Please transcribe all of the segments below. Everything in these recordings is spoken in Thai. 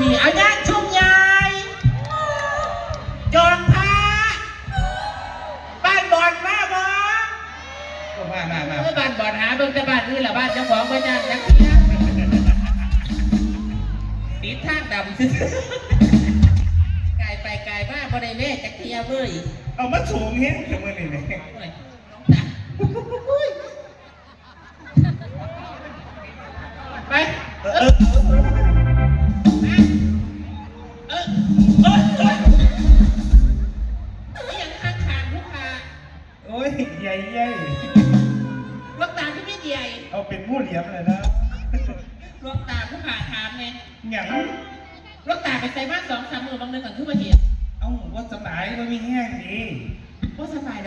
ผีเอาย่างชุ่มยายจองพระบ้านบอดมาบอก็มามามาเมื่อบ้านบอดหาเบิ่งแต่บ้านอื่นละบ้านเจ้าของบ่จ้างจักเที่ยติดทางดำซื่อๆไกลไปไกลมาบ่ได้แม่จักเที่ยเว้ยเอามาสูงเงี้ยจะมือนี่เลยโอ้ยน้องตาไป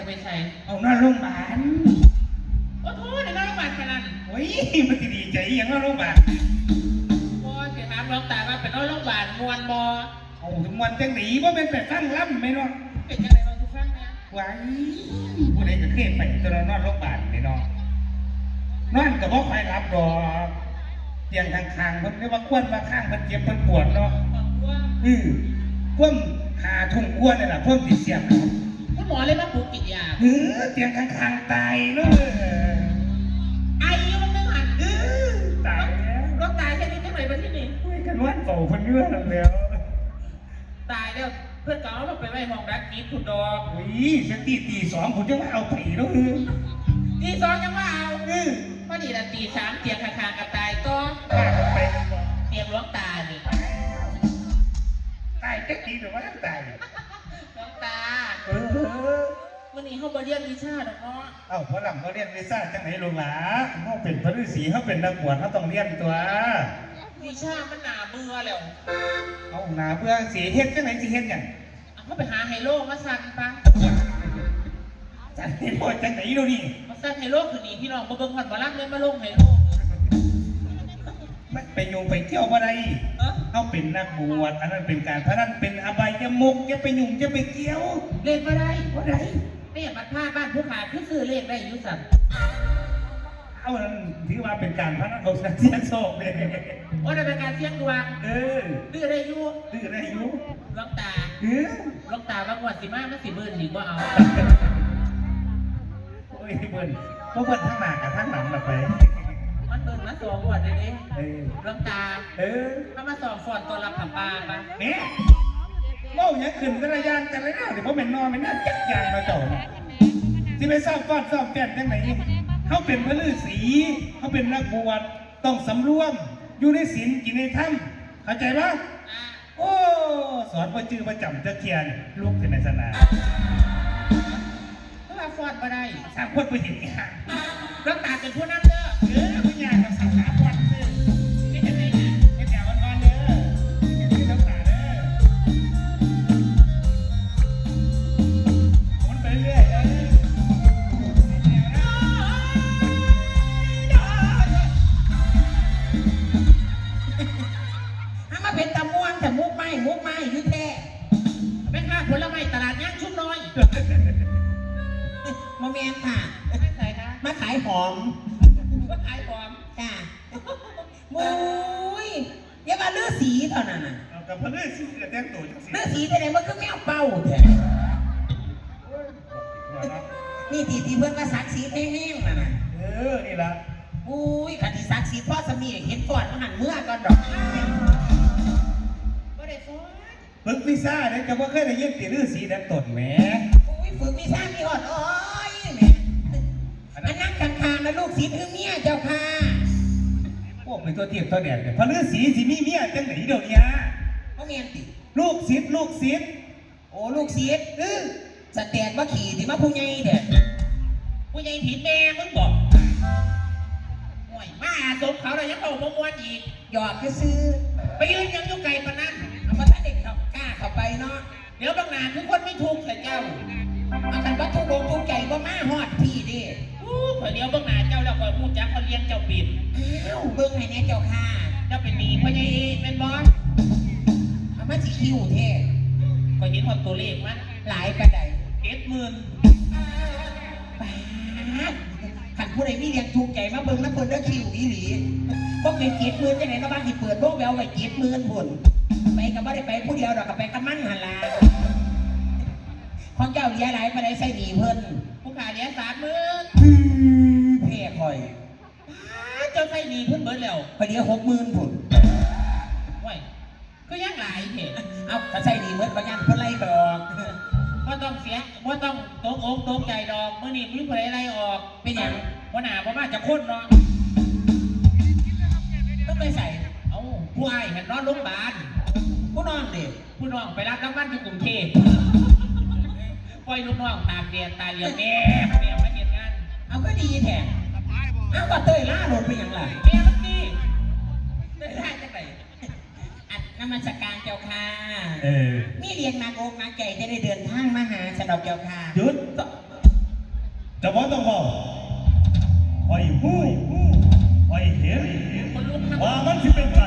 ไปใส่เอาหน้าโรงพยาบาลโอ้โหในน้องบาดพนันโอ้ยมันจะดีใจอหยังหน้าโรงพยาบาลบอสิถามลูกตาว่าเป็นน้องโรงพยาบาลมวนบอเอาถึงวันจังหนีว่าเป็นแบบตั้งล่ำไหมเนาะเป็นยังไงบ้างทุกท่านนะไว้ผู้ใดจะเครียดไปตอนนอนโรงพยาบาลไหมเนาะนอนกับว่าไฟรับดอกเตียงข้างๆมันเรียกว่าควนมาข้างมันเจ็บมันปวดเนาะ บอกว่า อือพ่วมหาทุ่งกวนนี่แหละพ่วมติดเสียบเนาะคุณ หมอเลยมาปลูกกิจยาเออเตียงข้างๆตายเลยไอ้ยังมันไม่หันเออตายแล้วลูกตาแค่นี้จังไหนมาที่นี่คุยกันว่าโตคนเงื่อนแล้ว ตายแล้วเพื่อนเก่าเราไปไว้ห้องรักกีดคุณดอกอุ้ยสตีตีสองผมจะมาเอาไปแล้วเออตีสองยังว่าเอาเออพอดีละตีสามเตียงข้างๆกับตายก็พากันไปเตียงหลวงตานี่ตายจะตีหรือว่าตายหลวง ตาเออวันนี้เขาบเรียนวิชาดอกเนาะเอ้าพอหลังเขาเรียนวิซ่าจังไหนลงหลาเขาเป็นพระฤาษีเขาเป็นนักบวชเขาต้องเรียนตัว วิชามันหนาเบื่อแล้วเอาหนาเพื่อสีเฮ็ดจังไหนสีเฮ็ดหยังเอาเขาไปหาไฮโลมาสั่นปะจันนี่พอจังไหนดูนี่มาสั่นไฮโลคือนี่พี่น้องมาเบิ่งฮอดบ่รับเลยมาลงไฮโล ไม่ไปโยงไปเที่ยวอะไรเออเขาเป็นนักบวชอันนั้นเป็นการพนันเป็นอบายมุกอย่าไปยุ่งอย่าไปเกี่ยวเล่นบ่ได้ว่าไรไม่อยากมาพาบ้านผู้ขาคือซื้อเลขได้อยู่สั่นเอานั้นถือว่าเป็นการพนันเอาเสียโชคเลยว่าได้เป็นการเสี่ยงดวงเออดื้อได้อยู่ดื้อได้อยุหลวงตาเออหลวงตาบางวันสิมามันสิเบิ่นหรือบ่เอาโอ้ยเบิ้ลเพราะเบิ้ลทั้งหน้ากับทั้งหลังแบบไป มันเบิ่นมาสองงวันเลยเด้เออหลวงตาเออถ้ามาสองฟอนตัวรับผับปลาปะเนี่ยเล่าอย่างขึ้นกระยานกันเลยนะเดี๋ยวผมเป็นนอนเป็นน่าจักยานมาเจ้าที่ไปซ่อมฟอดซ่อมแฟนจังไหนเขาเป็นพระฤาษีเขาเป็นนักบวชต้องสำรวม อยู่ในศีลกินในถ้ำเข้าใจปะอ่าโอ้สอนประจือประจำเจ้าเคียนลูกเป็นในสนาเพราะว่าฟอนบ่ได้สามคนไปเห็นอีห่าหลวงตาเป็นผู้นำเด้อ ว่าเนาะนี่ทีที่เพื่อนว่าสักสีแห้งๆน่ะนะเออ นี่ละอุ้ยขันที่สักสีพ่อสมีเห็นฟอนมันหันเมื่อก่อนดอกก็ได้ฟอนฝึกวิซ่าเนี่ยจะว่าเคยได้ยินตีฤาษีแต่งตนแหมอุ้ยฝึกมีซ่ามีอดอ้อยแหม่อันนั่งข้างๆนะลูกศิษย์คือเมียเจ้าค่ะพวกเป็นตัวเทียบตัวแดดเนี่ยพระฤาษีสิมีเมียจังไหนเดี๋ยวนี้มาเมียนติลูกศิษย์ลูกศิษย์โอ้ลูกศิษย์เออ สแตนว่าขี่ที่มาผู้ใหญ่เด้อผู้ใหญ่ผิดแม่มึงบอกห่วยมาสมเขาเลยยังเอามมวนอีกหยอกก็ซื้อ ไปยืนยังอยู่ไกลปานนั้นเอามาท่านเด็กเขากล้าเข้าไปเนาะเดี๋ยวบางนานทุกคนไม่ทุกข์แต่เจ้าเอากันว่าทุกโรงทุกใจว่ามาฮอดพี่ดิอู้ข่อยเดี๋ยวบางนานเจ้าแล้วข่อยพูดจักเขาเลี้ยงเจ้าปิดอ้าวเบิ่งให้แน่เจ้าค่ะเจ้าเป็นหนีพ่อใหญ่เป็นบอสเอามาสิคิวแท้ข่อยเห็นคนตัวเลขมันหลายประไดเจ็ดหมื่นป๊าดขันผู้ใดมีเรียงถูกใจมาเบิ่งน้ำเพิ่นเด้อคิวอีหลีบ่เป็นเกียรติหมื่นจังไหนนะบ้านที่เปิดโลกแววไว้เกียรติหมื่นพุ่นไปกับบ่ได้ไปผู้เดียวดอกกับไปกับมันหันละของเจ้าเลียหลายไปได้ใส่หนีเพิ่นผู้ขาเลี้ยงสามหมื่นเพ่คอยเจ้าใส่หนีเพิ่นเบิดแล้วไปเดียวหกหมื่นผุนไว้ก็ยังหลายเหตุเอาถ้าใส่หนีเมื่อปัญญาเพิ่นไล่ไปออก ว่ต้องเสียว่ต้องตกอกตกใจดอกเมื่อนี้มีผู้ใดไล่ออกเป็นหยังว่าหนาว่ามาจะคนเนาะต้องไปใส่เอ้าผู้อ้ายเห็นนอนโรงพยาบาลผู้น้องเด็กผู้น้องไปรับน้ำมันที่กรุงเทพปล่อยลูกน้องตากแดดตาเหลียวแม่แม่มาเห็นงานเอาก็ดีแท้เอาก็เตยล่าโดนไปหยังล่ะ นมัสการเจ้าค่ะเออมีเรียงนากอกนาไก่จะได้เดินทางมาหาสนอกเจ้าค่ะหยุดจะบอกต้องบอกคอยหู้คอยเห็นคนลุกครับว่ามันสิเป็นไง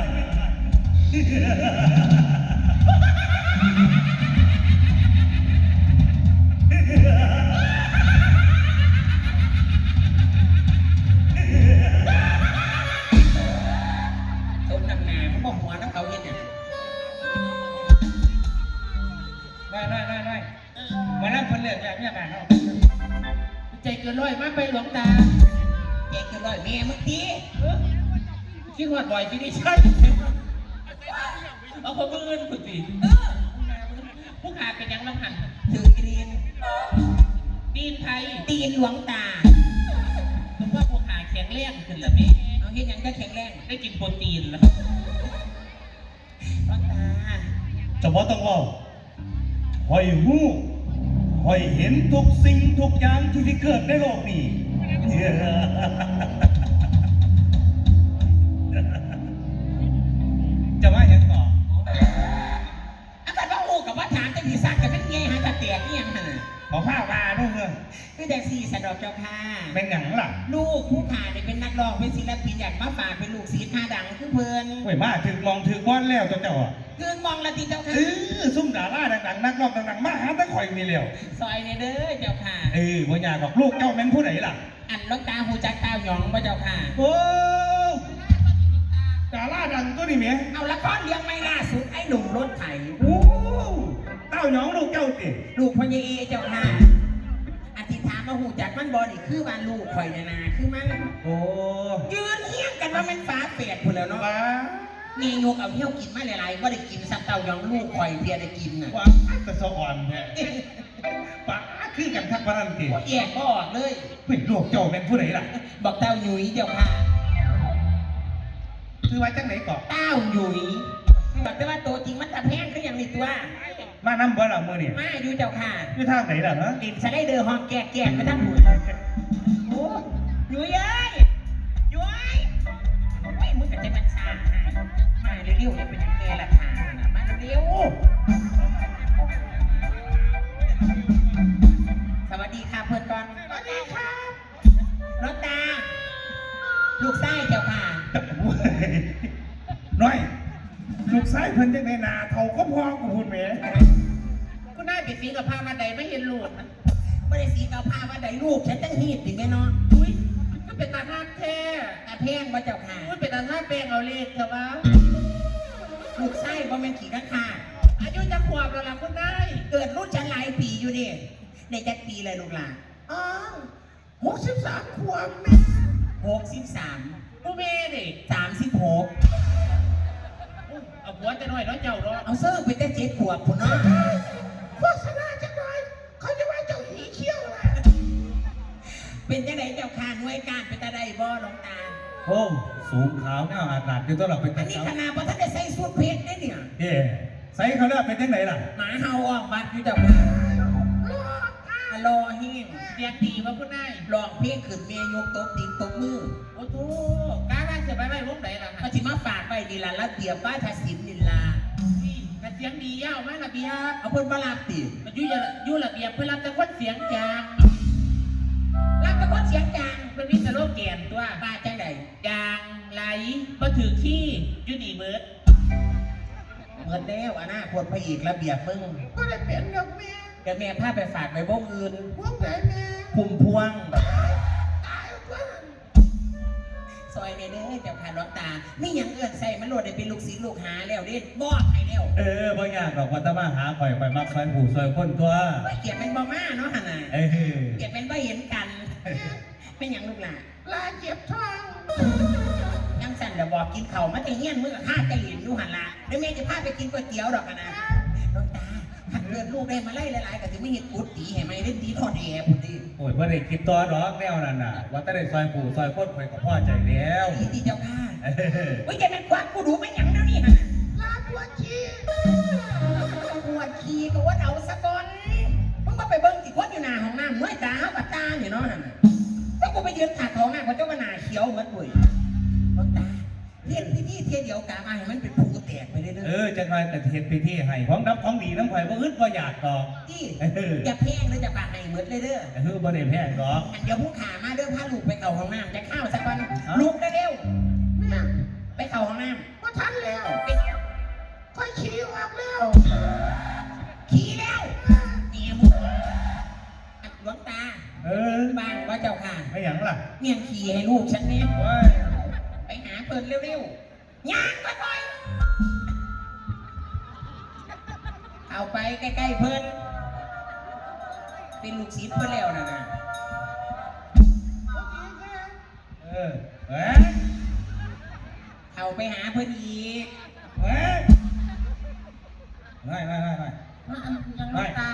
อร้อยแม่เมื่อกี้เออคิดว่าบ่อยที่ได้ใช่เอาพอมือเงินคุณสิผู้ขาเป็นยังน้ำหันถือกรีนตีนไทยตีนหลวงตาถึงว่าผู้ขาแข็งแรงขึ้นละแม่เอาเห็นยังก็แข็งแรงได้กินโปรตีนแล้วหลวงตาจะบอกต้องบอกคอยหู้คอยเห็นทุกสิ่งทุกอย่างที่ที่เกิดในโลกนี้ จะว่าอย่างก่อนอากาศว่าโอ้กับว่าถามจะผีสักกับเป็นไงฮะจะเตียกเนี่ยังฮะขอผ้าวมาลูกเลย คือแต่สี่สะดอกเจ้าค่ะ เป็นหยังล่ะลูกผู้ขาเนี่ยเป็นนักร้องเป็นศิลปินอยากมาฝากเป็นลูกศิษย์ท่าดังคือเพิ่นเว้ยมาถึงมองถึงบอนแล้วเจ้าเจ้าอะเกินมองละติเจ้าค่ะเออซุ่มดาราดังๆนักร้องดังๆมาหาแตะข่อยมีแล้วซอยในเด้อเจ้าค่ะ เออว่าอยากบอกลูกเจ้าแม่นผู้ไหนล่ะ อันหลวงตาหูจักเต้าหยองมาเจ้าค่ะโอ้ดาราดังตัวนี้เมียเอาละครเรื่องไม่ล่าสุดไอ้หนุ่มรถไถโอ้เต้าหยองลูกเจ้าติลูกพญเอเจ้าค่ะ อธิษฐานมาหูจักมันบอนี่คือว่าลูกข่อยนานาคือมันโอ้ยืนเฮี้ยงกันว่ามันฟ้าเปียดพุ่นแล้วเนาะว้ามีงกเอาเที่ยวกินมาหลายๆก็ได้กินซับเต้ายองลูกข่อยเพียได้กินน่ะว้าแต่สะอ่อนแท้ป้าคือกันทักพนันติแยกก็ออกเลยเฮ้ยลูกเจ้าแม่นผู้ไหนล่ะ บอกเต้าหยุยเจ้าค่ะคือว่าจังไหนก่อนเต้าหยุยบอกแต่ว่าตัวจริงมันตะแพงคืออย่างนี้ตัว มาน้ำบ่ล่ะมือนี่มาอยู่เจ้าค่ะอยู่ทางไหนล่ะฮะดินสไลเดอร์ห้องแก่แก่ไปทั้งหมดโอ้หยุยเอ้ยหยุยโอ้ยมึงกับใจมันชามาเร็วๆเนี่ยเป็นยังไงล่ะค่ะน่ะมาเร็ว ลูกชายเพิ่นจังไดหนาเท่าก็พอกูพูดแหมคุณนายไปสิงกับพามาใดไม่เห็นลูกไม่ได้สีเกาผ้าว่าใดลูกฉันตั้งหีดถึงแม่เนาะอุ้ยก็เป็นตาท่าแท้แต่แพงว่าเจ้าค่ะอุ้ยเป็นตาท่าแปลงเอาเลขเถอะวะลูกไส้บ่แม่นขี่ข้างคาอายุจะขวบแล้วล่ะคุณนายเกิดรุ่นฉันหลายปีอยู่ดิในจักปีเลยลูกหลานอ๋อหกสิบสามขวบแม่หกสิบสามผู้เมย์ดิสามสิบหกอุ๊ ยเอาผัวจะน้อยเนาะเจ้าเนาะเอาเซิร์ฟไปแต่เจ็ดขวบพุ่นเนาะโฆษณาจังเลยเขาจะว่าเจ้าหีเขี้ยวล่ะเป็นจังไดเจ้าค่ะหน่วยการเป็นตาได้บ่หลวงตาโอ้สูงขาวหน้าอาดาดอยู่ตลอดเป็นอันนี้ขนาดว่าท่านได้ใส่สูทเพชรได้เนี่ยเอ๊ใส่เขาแล้วเป็นจังไหนล่ะหมาเห่าออกบัดอยู่เจ้าค่ะอ รอเฮงเรียกดีว่าคุณนายลองเพลงขึ้นเมียยกตบตีนตบมือโอ้โหกล้าว่าจะไปไปวงไหนล่ะมาคะจิมาฝากไปดีละระเบียบบ้านทศิลป์นิลานี่กระเสียงดียาวมากระเบียบเอาเพิ่นมาลาบติมันอยู่อย่าอยู่ระเบียบเพื่อรับแต่คนเสียงจางลาบตะคนเสียงจางเป็นวิสโลแกนตัวป้าจังใดจางไหลมาถือขี้อยูนี่เบิร์ดเหมือนแล้วอนาคตพระเอกระเบียบมึงก็ได้เปลี่ยนกับแม่เดี๋ยวแม่พาไปฝากไปวงอื่นวงไหนแม่พุ่มพวงตายเพื่อนซอยในเด้อเจ้าค่ะหลวงตามีหยังเอื้อนใส่มันโหลดได้เป็นลูกศิษย์ลูกหาแล้วเด้บอกให้แล้วเออบ่ยากดอกว่าแตมาหาข่อยข่อยมักซอยผู้ซอยคนตัวไว้เกียรติเป็นบ่มาเนาะหั่นน่ะเออเกียรติเป็นบ่เห็นกันเป็นหยังลูกหลานลาเจ็บท้องยังสั่นเดี๋ยวบอกกินเข่าวมาแต่เฮียนมือกับข้าจะเหรียญอยู่หันละเดี๋ยวแม่จะพาไปกินก๋วยเตี๋ยวดอกกันนะน้องตาหัก เลือดลูกได้มาไล่หลายๆก็ถึงไม่เห็นกุดตีเห็นไหมเล่นตีทอดแอร์พุดดีโอ้ยบ่ได้คิดตัวดอกแนวนั้นน่ะ ว่าแต่ได้ซอยผู้ซอยคนข่อยก็พอใจแล้วตีที่เจ้าข้าเออเฮ้ยจะเป็นควักกูดูไม่หยังแล้วนี่ฮะลาปวดขี้ปวดขี้ก็ว่าเอาสะก่อนมึงก็ไปเบิ้งที่คนอยู่หน้าห้องน้ำเมื่อยตาบัดตาเนี่ยเนาะหั่นน่ะถ้ากูไปยืนถักท้องหน้าเขาเจ้าก็หน้าเขียวเหมือนปุ๋ยน้องตา เทียนที่นี่เทียนเดียวกามาให้มันเป็นผูแตกไปเรื่อยเออจังไรแต่เฮ็ดไปที่ให้ของน้ำของดีน้ำข่อยบ่อึดบ่อยากดอกๆที่เอออย่าแพงเลยจะปากให้เหมือนเลยเด้อเออบ่ได้แพงดอกอันเดี๋ยวผู้ขามาเดินพาลูกไปเข่าห้องน้ำจะเข้าวสักวันฮะลูกเร็วแม่ๆไปเข่าห้องน้ก็ทันแล้วำไปค่อยขี้ออกแล้ว ขี่แล้วเมียมึงหลวงตาเออบ้านว่าเจ้าค่ะไม่หยังล่ะเมียงขี่ให้ลูกฉันเนี่ยว้าย ไปหาเพิ่นเร็วๆย่างค่อยๆเอาไปใกล้ๆเพิ่นเป็นลูกศิษย์เพิ่นแล้วนะนะเออเอ้ยเอาไปหาเพิ่นอีกเอ้ยไม่ไม่ไม่ไม่มาอันยังหลวงตา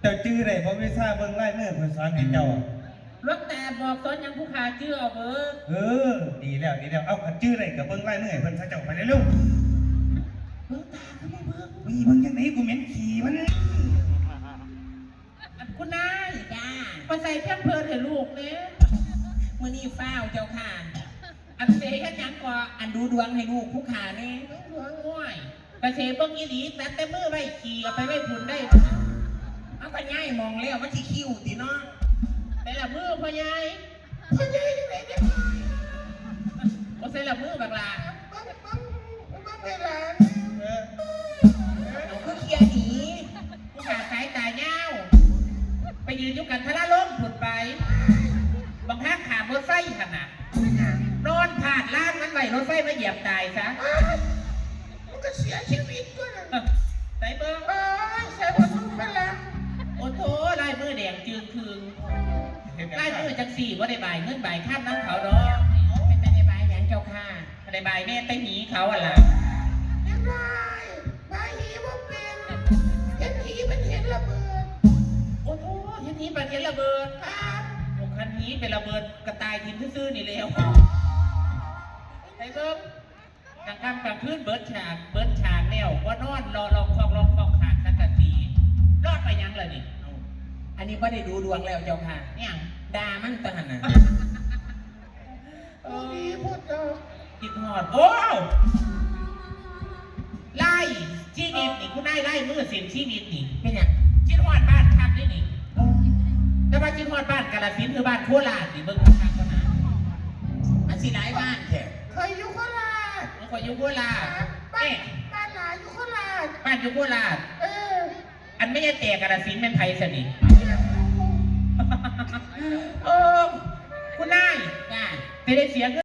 เจ้าจื้อได้บ่มีทราบเบิ่งไล่มือเพิ่นสอนให้เจ้า หลวงตาบอกสอนยังผู้ขาชื่อเอาเบอร์เออ ดีแล้วดีแล้ว เอาคันจื้อได้ก็เบิ่งไล่มือให้เพิ่นซะเจ้าไปเร็วหลวงตาคือบ่เบิ่งๆวีเบิ่งจังไดกูเหม็นขี้มันอันคุณนายจ้ามาใส่เพียงเพิ่นให้ลูกเนี่ยมื้อนี้ฟ้าวเจ้าค่ะ อันเสยกันยังกว่าอันดูดวงให้ลูกผู้ขานี่หลวงง่วยกระเสเบิ่งอีหลีแต่แต่มือไว้ขี่เอาไปไว้พุ่นได้ เอาก็ง่ายมองแล้วมันสิคิ้วติเนาะ แต่ละมือพ่อใหญ่พ่อใหญ่ยังไงเนี่ยโอ้ใส่ละมือบักลาบังบังบังเวลาเออเอาคือเคลียร์หนีผู้ขาสายตาเย้าวไปยืนอยู่กันทะละล้มผุดไปบางท่านขามรถไฟขนาดนอนผ่านล่างนั้นไหวรถไฟมาเหยียบตายซะมันก็เสียชีวิตด้วยนะเอ้าใส่เบิ้งเอ้ยใส่ประตูไปแล้วโอ้โถลายมือแดงจึงคืง เฮ็ดหยังลายล่ะมือจังสี่ว่าได้บายเงินบายข้ามน้ำเขาดอกเป็นไปในบายอย่างเจ้าค่ะบ่ได้บายแม่ไต้หนีเขาอะล่ะยังไงบายหีว่าเป็นเห็นหีมันเห็นระเบิดโอ้โถทีนี้ประเทศระเบิดครับโอ้คันนี้เป็นระเบิดกระตายทิมซื่อๆนี่แล้วใส่เบิ้งกลางค่ำกลางคืนเบิดฉากเบิดฉากแล้วว่านอนรอลองคอกลองคอกขาดสักกะสีรอดไปยังเลยนี่เอาอันนี้ไม่ได้ดูดวงแล้วเจ้าค่ะเนี่ยง ด่ามันตะหันน่ะดูดีพูดเจ้ากินหอด โอ้ไล่ชีวิตนี่คุณได้ไล่มือเสียงชีวิตนี่เป็นหยังกินหอดบ้านทับนี่นี่แต่ว่ากินหอดบ้านกาลสินธุ์คือบ้านโคราชนี่เบิ่งทักกันนะมันสิหลายบ้านแท้เคยอยู่โคราชมันก็อยู่โคราชบ้าเอ๊ะนบ้านหลานอยู่โคราชบ้านอยู่โคราชเออ อันไม่ใช่แต่กาลสินธุ์เป็นไทยสนิทเรียกกู เออ คุณนายจ้าไม่ได้เสียเงิน